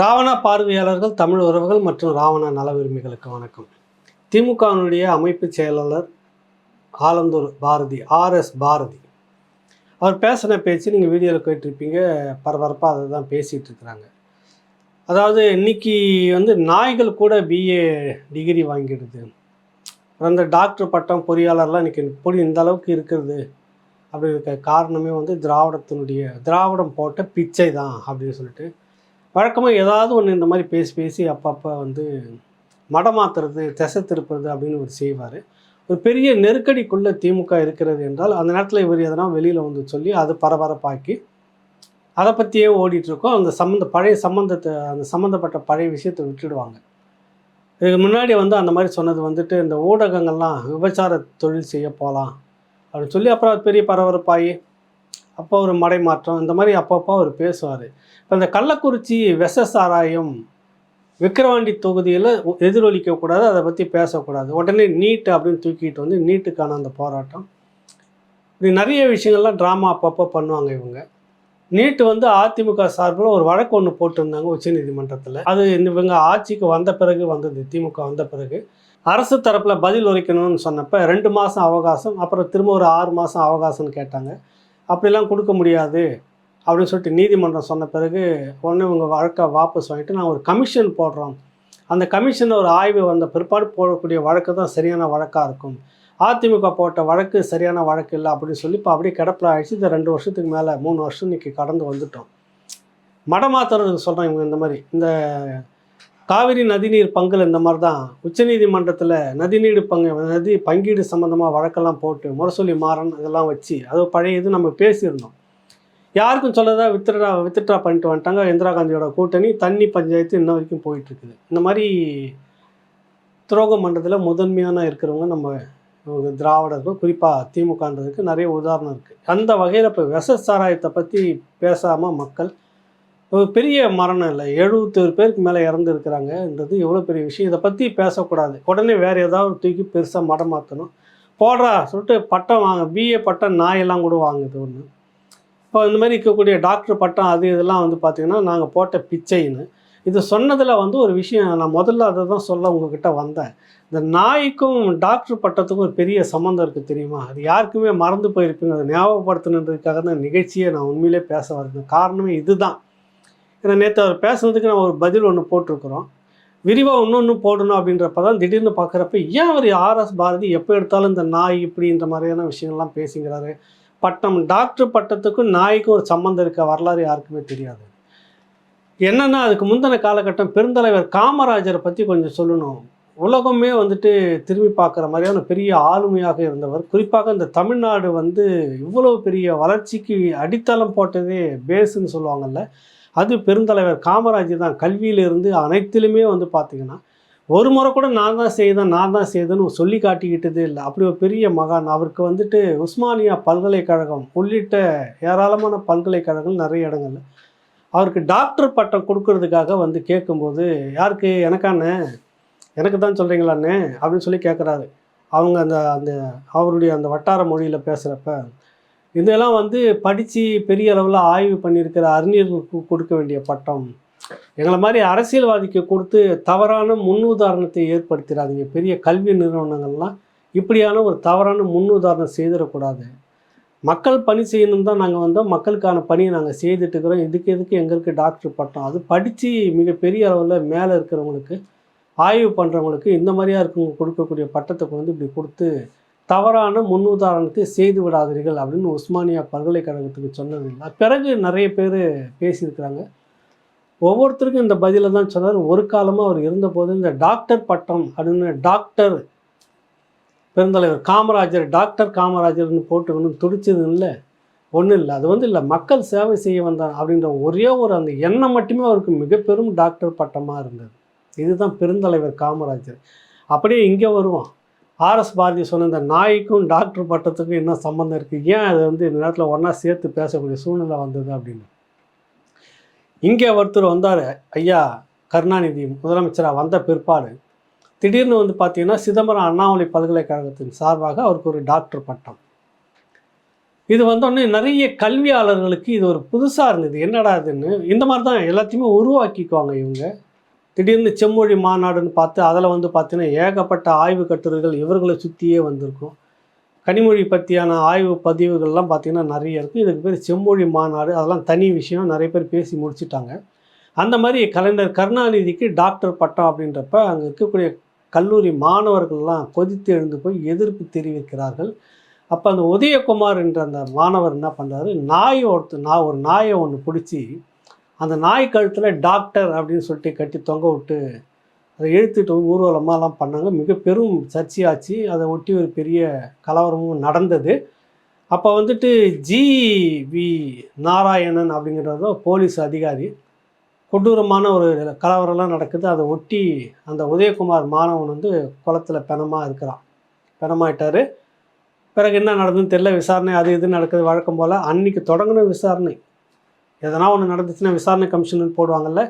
ராவணா பார்வையாளர்கள் தமிழ் உறவுகள் மற்றும் ராவணா நல உரிமைகளுக்கு வணக்கம். திமுகவினுடைய அமைப்பு செயலாளர் ஆலந்தூர் பாரதி ஆர்எஸ் பாரதி. அவர் பேசின பேச்சு நீங்கள் வீடியோவில் கேட்டிருப்பீங்க. பரபரப்பாக அதை தான் பேசிகிட்டு இருக்கிறாங்க. அதாவது இன்னைக்கு வந்து நாய்கள் கூட பிஏ டிகிரி வாங்கிடுது. அந்த டாக்டர் பட்டம் பொறியாளர்லாம் இன்றைக்கி பொடி இந்த அளவுக்கு இருக்கிறது அப்படி இருக்க காரணமே வந்து திராவிடத்தினுடைய திராவிடம் போட்ட பிச்சை தான் அப்படின்னு சொல்லிட்டு வழக்கமாக ஏதாவது ஒன்று இந்த மாதிரி பேசி பேசி அப்பப்போ வந்து மடமாத்துறது திசை திருப்புறது அப்படின்னு ஒரு செய்வார். ஒரு பெரிய நெருக்கடிக்குள்ளே திமுக இருக்கிறது என்றால் அந்த நேரத்தில் இவர் எதனா வெளியில் வந்து சொல்லி அது பரபரப்பாக்கி அதை பற்றியே ஓடிட்டுருக்கோம் அந்த சம்மந்த பழைய சம்மந்தத்தை அந்த சம்மந்தப்பட்ட பழைய விஷயத்தை விட்டுடுவாங்க. இதுக்கு முன்னாடி வந்து அந்த மாதிரி சொன்னது வந்துட்டு இந்த ஊடகங்கள்லாம் விபச்சார தொழில் செய்ய போகலாம் அப்படின்னு சொல்லி அப்புறம் பெரிய பரபரப்பாகி அப்போ ஒரு மடைமாற்றம் இந்த மாதிரி அப்பப்போ அவர் பேசுவார். இப்போ இந்த கள்ளக்குறிச்சி வெச சாராயம் விக்கிரவாண்டி தொகுதியில் எதிரொலிக்கக்கூடாது அதை பற்றி பேசக்கூடாது. உடனே நீட் அப்படின்னு தூக்கிட்டு வந்து நீட்டுக்கான அந்த போராட்டம். இப்படி நிறைய விஷயங்கள்லாம் ட்ராமா அப்பப்போ பண்ணுவாங்க இவங்க. நீட்டு வந்து அதிமுக சார்பில் ஒரு வழக்கு ஒன்று போட்டிருந்தாங்க உச்சநீதிமன்றத்தில். அது இவங்க ஆட்சிக்கு வந்த பிறகு வந்தது திமுக வந்த பிறகு. அரசு தரப்பில் பதில் உரைக்கணும்னு சொன்னப்போ ரெண்டு மாதம் அவகாசம் அப்புறம் திரும்ப ஒரு ஆறு மாதம் அவகாசம்னு கேட்டாங்க. அப்படிலாம் கொடுக்க முடியாது அப்படின்னு சொல்லிட்டு நீதிமன்றம் சொன்ன பிறகு உடனே இவங்க வழக்கை வாபஸ் வாங்கிட்டு நான் ஒரு கமிஷன் போடுறோம். அந்த கமிஷன் ஒரு ஆய்வு வந்த பிற்பாடு போடக்கூடிய வழக்கு தான் சரியான வழக்காக இருக்கும். அதிமுக போட்ட வழக்கு சரியான வழக்கு இல்லை அப்படின்னு சொல்லி இப்போ அப்படியே கிடப்பில் ஆயிடுச்சு. இந்த ரெண்டு வருஷத்துக்கு மேலே மூணு வருஷம் இன்னைக்கு கடந்து வந்துட்டோம். மடமாத்துறதுக்கு சொல்கிறேன் இவங்க இந்த மாதிரி. இந்த காவிரி நதிநீர் பங்கில் இந்த மாதிரி தான் உச்சநீதிமன்றத்தில் நதிநீடு பங்கு நதி பங்கீடு சம்மந்தமாக வழக்கெல்லாம் போட்டு முரசொலி மாறன் இதெல்லாம் வச்சு அது பழைய இது நம்ம பேசியிருந்தோம். யாருக்கும் சொல்லதா வித்ட்ரா வித்ட்ரா பண்ணிட்டு வந்துட்டாங்க. இந்திரா காந்தியோட கூட்டணி தண்ணி பஞ்சாயத்து இன்ன வரைக்கும் போயிட்டுருக்குது. இந்த மாதிரி துரோக மன்றத்தில் முதன்மையான இருக்கிறவங்க நம்ம திராவிடர்கள் குறிப்பாக திமுகன்றதுக்கு நிறைய உதாரணம் இருக்குது அந்த வகையில் இப்போ விஷ சாராயத்தை பற்றி பேசாமல் மக்கள் பெரிய மரணம் இல்லை. எழுபத்தேழு பேருக்கு மேலே இறந்துருக்கிறாங்கன்றது எவ்வளோ பெரிய விஷயம். இதை பற்றி பேசக்கூடாது. உடனே வேறு ஏதாவது தூக்கி பெருசாக மடம் மாற்றணும் போடுறா சொல்லிட்டு பட்டம் வாங்க பிஏ பட்டம் நாயெல்லாம் கூட வாங்குது ஒன்று இப்போ இந்த மாதிரி இருக்கக்கூடிய டாக்டர் பட்டம் அது இதெல்லாம் வந்து பார்த்திங்கன்னா நாங்கள் போட்ட பிச்சைன்னு. இது சொன்னதில் வந்து ஒரு விஷயம் நான் முதல்ல அதை தான் சொல்ல உங்ககிட்ட வந்தேன். இந்த நாய்க்கும் டாக்டர் பட்டத்துக்கும் ஒரு பெரிய சம்மந்தம் இருக்குது தெரியுமா? அது யாருக்குமே மறந்து போயிருப்பீங்க அதை ஞாபகப்படுத்தணுன்றதுக்காக தான் நிகழ்ச்சியை நான் உண்மையிலே பேச வரேன் காரணமே இதுதான். ஏன்னா நேற்று அவர் பேசுனதுக்கு நான் ஒரு பதில் ஒன்று போட்டிருக்கிறோம். விரிவாக இன்னொன்று போடணும் அப்படின்றப்ப தான் திடீர்னு பார்க்குறப்ப ஏன் அவர் ஆர்எஸ் பாரதி எப்போ எடுத்தாலும் இந்த நாய் இப்படின்ற மாதிரியான விஷயங்கள்லாம் பேசிங்கிறாரு? பட்டம் டாக்டர் பட்டத்துக்கும் நாய்க்கும் ஒரு சம்மந்தம் இருக்க வரலாறு யாருக்குமே தெரியாது. என்னென்னா அதுக்கு முந்தின காலகட்டம் பெருந்தலைவர் காமராஜரை பற்றி கொஞ்சம் சொல்லணும். உலகமே வந்துட்டு திரும்பி பார்க்குற மாதிரியான பெரிய ஆளுமையாக இருந்தவர். குறிப்பாக இந்த தமிழ்நாடு வந்து இவ்வளோ பெரிய வளர்ச்சிக்கு அடித்தளம் போட்டதே பேஸுன்னு சொல்லுவாங்கல்ல. அது பெருந்தலைவர் காமராஜர் தான் கல்வியிலிருந்து அனைத்திலுமே வந்து பார்த்திங்கன்னா ஒரு முறை கூட நான் தான் செய்தேன் நான் தான் செய்தேன்னு சொல்லி காட்டிக்கிட்டதே இல்லை. அப்படி ஒரு பெரிய மகான். அவருக்கு வந்துட்டு உஸ்மானியா பல்கலைக்கழகம் உள்ளிட்ட ஏராளமான பல்கலைக்கழகங்கள் நிறைய இடங்கள்ல. அவருக்கு டாக்டர் பட்டம் கொடுக்கறதுக்காக வந்து கேட்கும்போது யாருக்கு? எனக்காண்ணே எனக்கு தான் சொல்கிறீங்களாண்ணே அப்படின்னு சொல்லி கேட்குறாரு. அவங்க அந்த அந்த அவருடைய அந்த வட்டார மொழியில் பேசுகிறப்ப இதெல்லாம் வந்து படித்து பெரிய அளவில் ஆய்வு பண்ணியிருக்கிற அறிஞர்களுக்கு கொடுக்க வேண்டிய பட்டம். எங்களை மாதிரி அரசியல்வாதிக்கு கொடுத்து தவறான முன்னுதாரணத்தை ஏற்படுத்திடாதீங்க பெரிய கல்வி நிறுவனங்கள்லாம் இப்படியான ஒரு தவறான முன்னுதாரணம் செய்திடக்கூடாது. மக்கள் பணி செய்யணும் தான் நாங்கள் வந்தோம். மக்களுக்கான பணியை நாங்கள் செய்துட்டு இருக்கிறோம் இதுக்கு எதுக்கு எங்களுக்கு டாக்டர் பட்டம்? அது படித்து மிகப்பெரிய அளவில் மேலே இருக்கிறவங்களுக்கு ஆய்வு பண்ணுறவங்களுக்கு இந்த மாதிரியா இருக்கவங்க கொடுக்கக்கூடிய பட்டத்தை கொண்டு வந்து இப்படி கொடுத்து தவறான முன்னுதாரணத்தை செய்து விடாதீர்கள் அப்படின்னு உஸ்மானியா பல்கலைக்கழகத்துக்கு சொன்னது இல்லை. பிறகு நிறைய பேர் பேசியிருக்கிறாங்க. ஒவ்வொருத்தருக்கும் இந்த பதிலை தான் சொன்னார். ஒரு காலமாக அவர் இருந்தபோது இந்த டாக்டர் பட்டம் அப்படின்னு டாக்டர் பெருந்தலைவர் காமராஜர் டாக்டர் காமராஜர்னு போட்டுக்கணும் துடிச்சது இல்லை. ஒன்றும் இல்லை. அது வந்து இல்லை மக்கள் சேவை செய்ய வந்தார் அப்படின்ற ஒரே ஒரு அந்த எண்ணம் மட்டுமே அவருக்கு மிக பெரும் டாக்டர் பட்டமாக இருந்தது. இதுதான் பெருந்தலைவர் காமராஜர். அப்படியே இங்கே வருவோம். ஆர்எஸ் பாரதி சொன்ன இந்த நாய்க்கும் டாக்டர் பட்டத்துக்கும் என்ன சம்மந்தம் இருக்குது ஏன் அது வந்து இந்த நேரத்தில் ஒன்றா சேர்த்து பேசக்கூடிய சூழ்நிலை வந்தது அப்படின்னு? இங்கே ஒருத்தர் வந்தார். ஐயா கருணாநிதி முதலமைச்சராக வந்த பிற்பாடு திடீர்னு வந்து பார்த்தீங்கன்னா சிதம்பரம் அண்ணாமலை பல்கலைக்கழகத்தின் சார்பாக அவருக்கு ஒரு டாக்டர் பட்டம். இது வந்தோடனே நிறைய கல்வியாளர்களுக்கு இது ஒரு புதுசாக இருந்தது. என்னடா இதுன்னு? இந்த மாதிரி தான் எல்லாத்தையுமே உருவாக்கிக்குவாங்க இவங்க. திடீர்னு செம்மொழி மாநாடுன்னு பார்த்து அதில் வந்து பார்த்தீங்கன்னா ஏகப்பட்ட ஆய்வு கட்டுரைகள் இவர்களை சுற்றியே வந்திருக்கும். கனிமொழி பற்றியான ஆய்வு பதிவுகள்லாம் பார்த்தீங்கன்னா நிறைய இருக்குது இதுக்கு பேர் செம்மொழி மாநாடு. அதெல்லாம் தனி விஷயம். நிறைய பேர் பேசி முடிச்சிட்டாங்க. அந்த மாதிரி கலைஞர் கருணாநிதிக்கு டாக்டர் பட்டம் அப்படின்றப்ப அங்கே இருக்கக்கூடிய கல்லூரி மாணவர்கள்லாம் கொதித்து எழுந்து போய் எதிர்ப்பு தெரிவிக்கிறார்கள். அப்போ அந்த உதயகுமார் என்ற அந்த மாணவர் என்ன பண்ணுறாரு நாய் ஒருத்தர் நான் ஒரு நாயை ஒன்று பிடிச்சி அந்த நாய் கழுத்தில் டாக்டர் அப்படின்னு சொல்லிட்டு கட்டி தொங்க விட்டு அதை இழுத்துட்டு ஊர்வலமாகலாம் பண்ணாங்க. மிக பெரும் சர்ச்சையாச்சு. அதை ஒட்டி ஒரு பெரிய கலவரமும் நடந்தது. அப்போ வந்துட்டு ஜி வி நாராயணன் அப்படிங்கிறத போலீஸ் அதிகாரி கொடூரமான ஒரு கலவரம்லாம் நடக்குது. அதை ஒட்டி அந்த உதயகுமார் மாணவன் வந்து குளத்தில் பிணமாக இருக்கிறான். பிணமாயிட்டார். பிறகு என்ன நடந்ததுன்னு தெரியல. விசாரணை அது இது நடக்குது. வழக்கம் போல் அன்னைக்கு தொடங்கின விசாரணை. எதனா ஒன்று நடந்துச்சுன்னா விசாரணை கமிஷன் போடுவாங்கல்ல.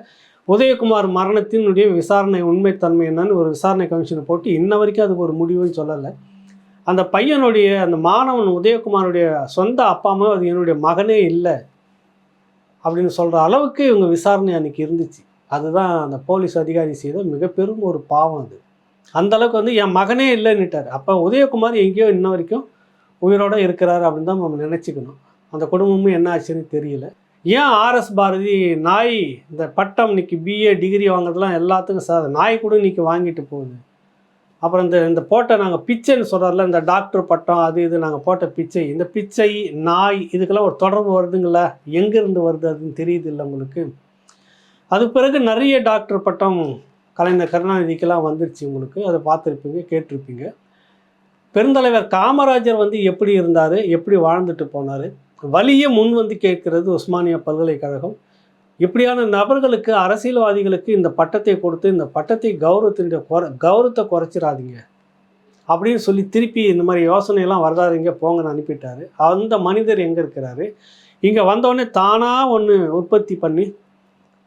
உதயகுமார் மரணத்தினுடைய விசாரணை உண்மைத்தன்மை என்னன்னு ஒரு விசாரணை கமிஷனை போட்டு இன்ன வரைக்கும் அதுக்கு ஒரு முடிவுன்னு சொல்லலை. அந்த பையனுடைய அந்த மாணவன் உதயகுமாருடைய சொந்த அப்பா அம்மா அது என்னுடைய மகனே இல்லை அப்படின்னு சொல்கிற அளவுக்கு இவங்க விசாரணை அன்றைக்கி இருந்துச்சு. அதுதான் அந்த போலீஸ் அதிகாரி செய்த மிக பெரும் ஒரு பாவம் அது. அந்த அளவுக்கு வந்து என் மகனே இல்லைன்னுட்டார். அப்போ உதயகுமார் எங்கேயோ இன்ன வரைக்கும் உயிரோட இருக்கிறார் அப்படின்னு தான் நம்ம நினச்சிக்கணும். அந்த குடும்பமும் என்ன ஆச்சுன்னு தெரியல. ஏன் ஆர்எஸ் பாரதி நாய் இந்த பட்டம் இன்னைக்கு பிஏ டிகிரி வாங்குறதுலாம் எல்லாத்துக்கும் சார் நாய் கூட இன்னைக்கு வாங்கிட்டு போகுது. அப்புறம் இந்த இந்த போட்ட நாங்கள் பிச்சைன்னு சொல்கிறார்ல இந்த டாக்டர் பட்டம் அது இது நாங்கள் போட்ட பிச்சை இந்த பிச்சை நாய் இதுக்கெல்லாம் ஒரு தொடர்பு வருதுங்களா எங்கேருந்து வருது அதுன்னு தெரியுது இல்லை உங்களுக்கு. அது பிறகு நிறைய டாக்டர் பட்டம் கலைஞர் கருணாநிதிக்கெல்லாம் வந்துருச்சு உங்களுக்கு அதை பார்த்துருப்பீங்க கேட்டிருப்பீங்க. பெருந்தலைவர் காமராஜர் வந்து எப்படி இருந்தார் எப்படி வாழ்ந்துட்டு போனார் வழியே முன் வந்து கேட்கிறது உஸ்மானியா பல்கலைக்கழகம். இப்படியான நபர்களுக்கு அரசியல்வாதிகளுக்கு இந்த பட்டத்தை கொடுத்து இந்த பட்டத்தை கௌரவத்தினுடைய குறை கௌரவத்தை குறைச்சிடாதீங்க. அப்படின்னு சொல்லி திருப்பி இந்த மாதிரி யோசனையெல்லாம் வரதாதீங்க போங்கன்னு அனுப்பிட்டாரு. அந்த மனிதர் எங்கே இருக்கிறாரு? இங்கே வந்தோடனே தானாக ஒன்று உற்பத்தி பண்ணி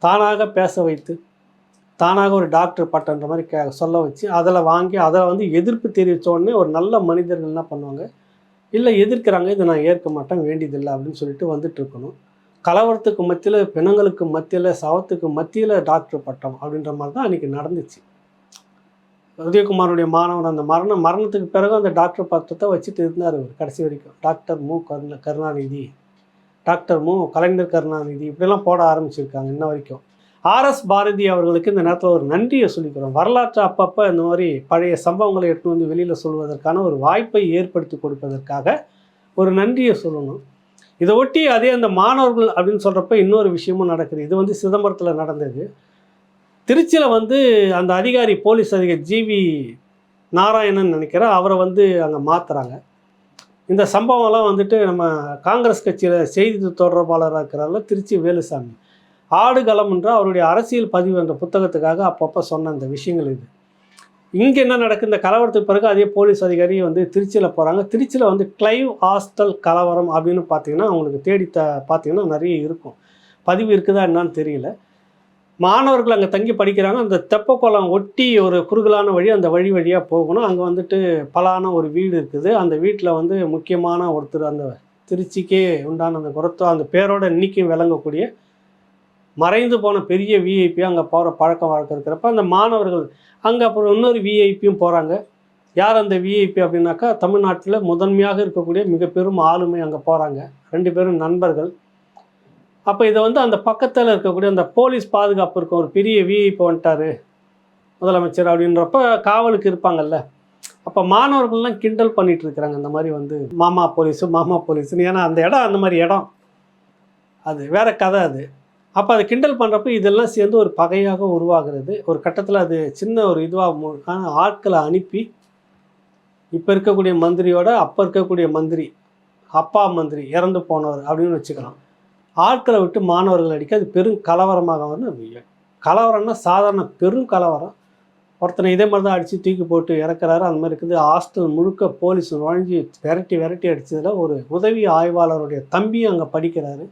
தானாக பேச வைத்து தானாக ஒரு டாக்டர் பட்டன்ற மாதிரி கே சொல்ல வச்சு அதில் வாங்கி அதில் வந்து எதிர்ப்பு தெரிவித்த உடனே ஒரு நல்ல மனிதர்கள் என்ன பண்ணுவாங்க? இல்லை எதிர்க்கிறாங்க இதை நான் ஏற்க மாட்டேன் வேண்டியதில்லை அப்படின்னு சொல்லிட்டு வந்துட்டு இருக்கணும். கலவரத்துக்கு மத்தியில் பிணங்களுக்கு மத்தியில் சவத்துக்கு மத்தியில் டாக்டர் பட்டம் அப்படின்ற மாதிரி தான் அன்றைக்கி நடந்துச்சு. உதயகுமாருடைய மாணவன் அந்த மரணம் மரணத்துக்கு பிறகு அந்த டாக்டர் பட்டத்தை வச்சுட்டு இருந்தார் அவர் கடைசி வரைக்கும். டாக்டர் மு. கருண கருணாநிதி. டாக்டர் மு. கலைஞர் கருணாநிதி இப்படிலாம் போட ஆரம்பிச்சிருக்காங்க இன்ன வரைக்கும். ஆர்எஸ் பாரதி அவர்களுக்கு இந்த நேரத்தில் ஒரு நன்றியை சொல்லிக்கிறோம் வரலாற்று அப்பப்போ இந்த மாதிரி பழைய சம்பவங்களை எடுத்து வந்து வெளியில் சொல்வதற்கான ஒரு வாய்ப்பை ஏற்படுத்தி கொடுப்பதற்காக ஒரு நன்றியை சொல்லணும். இதை ஒட்டி அதே அந்த மாணவர்கள் அப்படின்னு சொல்கிறப்ப இன்னொரு விஷயமும் நடக்குது. இது வந்து சிதம்பரத்தில் நடந்தது. திருச்சியில் வந்து அந்த அதிகாரி போலீஸ் அதிகாரி ஜிவி நாராயணன் நினைக்கிறேன் அவரை வந்து அங்கே மாற்றுறாங்க இந்த சம்பவம்லாம் வந்துட்டு நம்ம காங்கிரஸ் கட்சியில் செய்தி தொடர்பாளராக இருக்கிறாரில் திருச்சி வேலுசாமி. ஆடுகளம் என்ற அவருடைய அரசியல் பதிவு என்ற புத்தகத்துக்காக அப்பப்போ சொன்ன அந்த விஷயங்கள் இது. இங்கே என்ன நடக்குது இந்த கலவரத்துக்கு பிறகு அதே போலீஸ் அதிகாரி வந்து திருச்சியில் போகிறாங்க திருச்சியில் வந்து கிளைவ் ஹாஸ்டல் கலவரம் அப்படின்னு பார்த்தீங்கன்னா அவங்களுக்கு தேடி த பார்த்தீங்கன்னா நிறைய இருக்கும். பதிவு இருக்குதா என்னான்னு தெரியல. மாணவர்கள் அங்கே தங்கி படிக்கிறாங்க. அந்த தெப்பக்குளம் ஒட்டி ஒரு குறுகலான வழி அந்த வழி வழியாக போகணும். அங்கே வந்துட்டு பலான ஒரு வீடு இருக்குது. அந்த வீட்டில் வந்து முக்கியமான ஒருத்தர் அந்த திருச்சிக்கே உண்டான அந்த குரத்தோ அந்த பேரோட இன்னைக்கும் விளங்கக்கூடிய மறைந்து போன பெரிய விஐபி அங்கே போகிற பழக்கம் வழக்கம் இருக்கிறப்ப அந்த மாணவர்கள் அங்கே அப்புறம் இன்னொரு விஐபியும் போகிறாங்க யார் அந்த விஐபி அப்படின்னாக்கா தமிழ்நாட்டில் முதன்மையாக இருக்கக்கூடிய மிக பெரும் ஆளுமை அங்கே போகிறாங்க ரெண்டு பேரும் நண்பர்கள். அப்போ இதை வந்து அந்த பக்கத்தில் இருக்கக்கூடிய அந்த போலீஸ் பாதுகாப்பு இருக்கும் ஒரு பெரிய விஐபி வந்துட்டார் முதலமைச்சர் அப்படின்றப்ப காவலுக்கு இருப்பாங்கல்ல. அப்போ மாணவர்கள்லாம் கிண்டல் பண்ணிட்டு இருக்கிறாங்க அந்த மாதிரி வந்து மாமா போலீஸு மாமா போலீஸுன்னு. ஏன்னா அந்த இடம் அந்த மாதிரி இடம். அது வேற கதை அது. அப்போ அதை கிண்டல் பண்ணுறப்ப இதெல்லாம் சேர்ந்து ஒரு பகையாக உருவாகிறது. ஒரு கட்டத்தில் அது சின்ன ஒரு இதுவாக ஆட்களை அனுப்பி இப்போ இருக்கக்கூடிய மந்திரியோட அப்போ இருக்கக்கூடிய மந்திரி அப்பா மந்திரி இறந்து போனவர் அப்படின்னு வச்சுக்கலாம். ஆட்களை விட்டு மாணவர்கள் அடிக்க அது பெரும் கலவரமாக வந்து கலவரம்னா சாதாரண பெரும் கலவரம். ஒருத்தனை இதே மாதிரி தான் அடித்து தூக்கி போட்டு இறக்குறாரு. அந்த மாதிரி இருக்குது. ஹாஸ்டல் முழுக்க போலீஸ் நுழைஞ்சி விரட்டி விரட்டி அடித்ததில் ஒரு உதவி ஆய்வாளருடைய தம்பியும் அங்கே படிக்கிறாரு.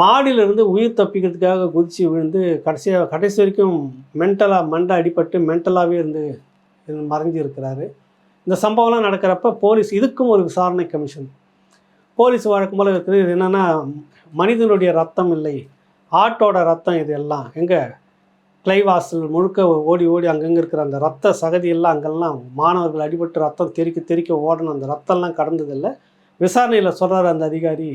மாடியிலிருந்து உயிர் தப்பிக்கிறதுக்காக குதிச்சு விழுந்து கடைசியாக கடைசி வரைக்கும் மென்டலாக மண்டை அடிபட்டு மென்டலாகவே இருந்து மறைஞ்சு இருக்கிறாரு இந்த சம்பவம்லாம் நடக்கிறப்ப போலீஸ் இதுக்கும் ஒரு விசாரணை கமிஷன். போலீஸ் வழக்கு போல இருக்குது. இது என்னென்னா மனிதனுடைய ரத்தம் இல்லை. ஆட்டோட ரத்தம் இது எல்லாம். எங்கே? கிளைவாசல் முழுக்க ஓடி ஓடி அங்கங்கே இருக்கிற அந்த ரத்த சகதியெல்லாம் அங்கெல்லாம் மாணவர்கள் அடிபட்டு ரத்தம் தெறிக்க தெறிக்க ஓடணும் அந்த ரத்தம்லாம் கடந்ததில்லை. விசாரணையில் சொல்கிறார் அந்த அதிகாரி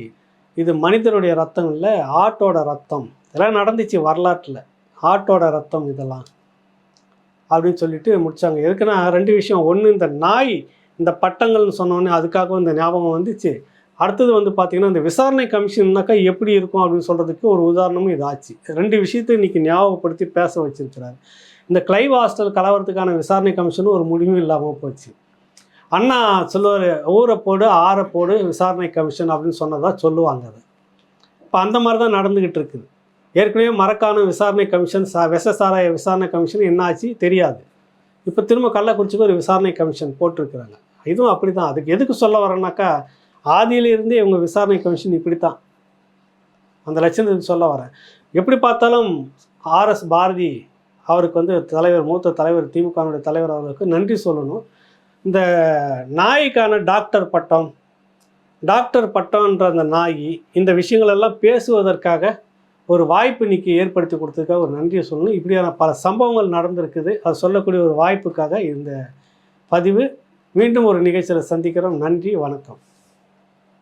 இது மனிதனுடைய ரத்தம் இல்லை ஆட்டோட ரத்தம். இதெல்லாம் நடந்துச்சு வரலாற்றில். ஆட்டோட ரத்தம் இதெல்லாம். அப்படின்னு சொல்லிட்டு முடிச்சாங்க. எதுக்குன்னா ரெண்டு விஷயம். ஒன்று இந்த நாய் இந்த பட்டங்கள்னு சொன்னோன்னே அதுக்காகவும் இந்த ஞாபகம் வந்துச்சு. அடுத்தது வந்து பார்த்திங்கன்னா இந்த விசாரணை கமிஷன்னாக்கா எப்படி இருக்கும் அப்படின்னு சொல்கிறதுக்கு ஒரு உதாரணமும் இது ஆச்சு ரெண்டு விஷயத்தை இன்றைக்கி ஞாபகப்படுத்தி பேச வச்சிருக்கிறாரு. இந்த கிளைவ் ஹாஸ்டல் கலவரத்துக்கான விசாரணை கமிஷனும் ஒரு முடிவும் இல்லாமல் போச்சு. அண்ணா சொல்லுவார் ஊரை போடு ஆற போடு விசாரணை கமிஷன் அப்படின்னு சொன்னதாக சொல்லுவாங்க அது. இப்போ அந்த மாதிரி தான் நடந்துக்கிட்டு இருக்குது. ஏற்கனவே மரக்கான விசாரணை கமிஷன் சா விஷ சாராய விசாரணை கமிஷன் என்ன ஆச்சு தெரியாது. இப்போ திரும்ப கள்ளக்குறிச்சிக்கு ஒரு விசாரணை கமிஷன் போட்டிருக்கிறாங்க. இதுவும் அப்படி தான் அதுக்கு எதுக்கு சொல்ல வரேன்னாக்கா ஆதியிலிருந்தே இவங்க விசாரணை கமிஷன் இப்படி தான் அந்த லட்சணத்துக்கு சொல்ல வரேன். எப்படி பார்த்தாலும் ஆர்எஸ் பாரதி அவருக்கு வந்து தலைவர் மூத்த தலைவர் திமுகனுடைய தலைவர் அவருக்கு நன்றி சொல்லணும். இந்த நாய்க்கான டாக்டர் பட்டம் டாக்டர் பட்டம்ன்ற அந்த நாய் இந்த விஷயங்களெல்லாம் பேசுவதற்காக ஒரு வாய்ப்பு இன்றைக்கி ஏற்படுத்தி கொடுத்ததுக்காக ஒரு நன்றியை சொல்லணும். இப்படியான பல சம்பவங்கள் நடந்திருக்குது. அது சொல்லக்கூடிய ஒரு வாய்ப்புக்காக இந்த பதிவு. மீண்டும் ஒரு நிகழ்ச்சியில் சந்திக்கிறோம். நன்றி வணக்கம்.